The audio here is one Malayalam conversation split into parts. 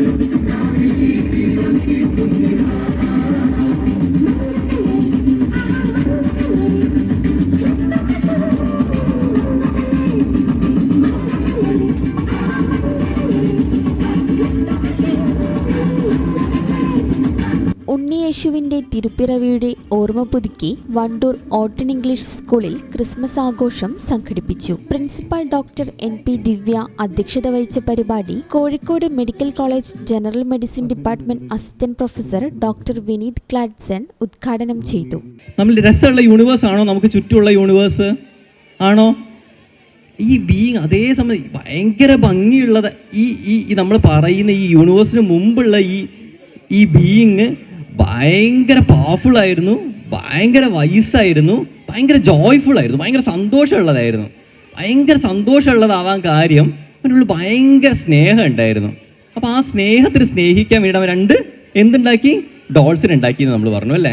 Thank you. ഉണ്ണിയേശുവിന്റെ തിരുപ്പിറവിയുടെ ഓർമ്മ പുതുക്കി വണ്ടൂർ ഓട്ടൺ ഇംഗ്ലീഷ് സ്കൂളിൽ ക്രിസ്മസ് ആഘോഷം സംഘടിപ്പിച്ചു. Principal doctor N P Divya അധ്യക്ഷത വഹിച്ച പരിപാടി Kozhikode medical college general medicine department assistant professor doctor Vineeth ക്ലാഡ്സൺ ഉദ്ഘാടനം ചെയ്തു. നമ്മൾ രസമുള്ള യൂണിവേഴ്സ് ആണോ? നമുക്ക് ചുറ്റുമുള്ള യൂണിവേഴ്സ് ആണോ? ഈ ബീങ് അതേ സമയം ഭയങ്കര ഭംഗിയുള്ളത് ഈ ഈ നമ്മൾ പറയുന്ന ഈ യൂണിവേഴ്സിന് മുമ്പുള്ള ഈ ഈ ബീയിങ് ഭയങ്കര പവർഫുൾ ആയിരുന്നു ഭയങ്കര വയസ്സായിരുന്നു ഭയങ്കര ജോയ്ഫുൾ ആയിരുന്നു ഭയങ്കര സന്തോഷമുള്ളതായിരുന്നു. ഭയങ്കര സന്തോഷമുള്ളതാവാൻ കാര്യം അവനുള്ള ഭയങ്കര സ്നേഹം ഉണ്ടായിരുന്നു. അപ്പോൾ ആ സ്നേഹത്തിന് സ്നേഹിക്കാൻ വേണ്ടി അവൻ രണ്ട് എന്തുണ്ടാക്കി? ഡോൾസിന് ഉണ്ടാക്കി എന്ന് നമ്മൾ പറഞ്ഞു അല്ലേ?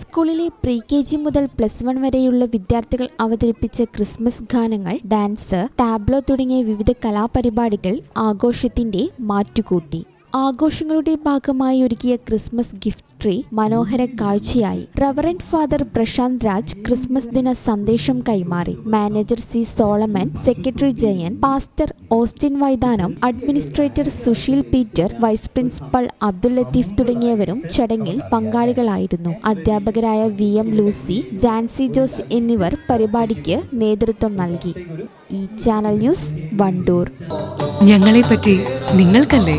സ്കൂളിലെ പ്രീ കെ ജി മുതൽ പ്ലസ് വൺ വരെയുള്ള വിദ്യാർത്ഥികൾ അവതരിപ്പിച്ച ക്രിസ്മസ് ഗാനങ്ങൾ ഡാൻസ് ടാബ്ലോ തുടങ്ങിയ വിവിധ കലാപരിപാടികൾ ആഘോഷത്തിന്റെ മാറ്റുകൂട്ടി. ആഘോഷങ്ങളുടെ ഭാഗമായി ഒരുക്കിയ ക്രിസ്മസ് ഗിഫ്റ്റ് ട്രീ മനോഹര കാഴ്ചയായി. Reverend father Prashanth Raj Christmas ദിന സന്ദേശം കൈമാറി. Manager C Solomon secretary Jayan pastor Austin Vaithanam administrator Sushil Peter vice principal Abdul Latheef തുടങ്ങിയവരും ചടങ്ങിൽ പങ്കാളികളായിരുന്നു. അധ്യാപകരായ V M Lucy Jancy Jose എന്നിവർ പരിപാടിക്ക് നേതൃത്വം നൽകി. ഈ ചാനൽ ന്യൂസ് വണ്ടൂർ. ഞങ്ങളെപ്പറ്റി നിങ്ങൾക്കല്ലേ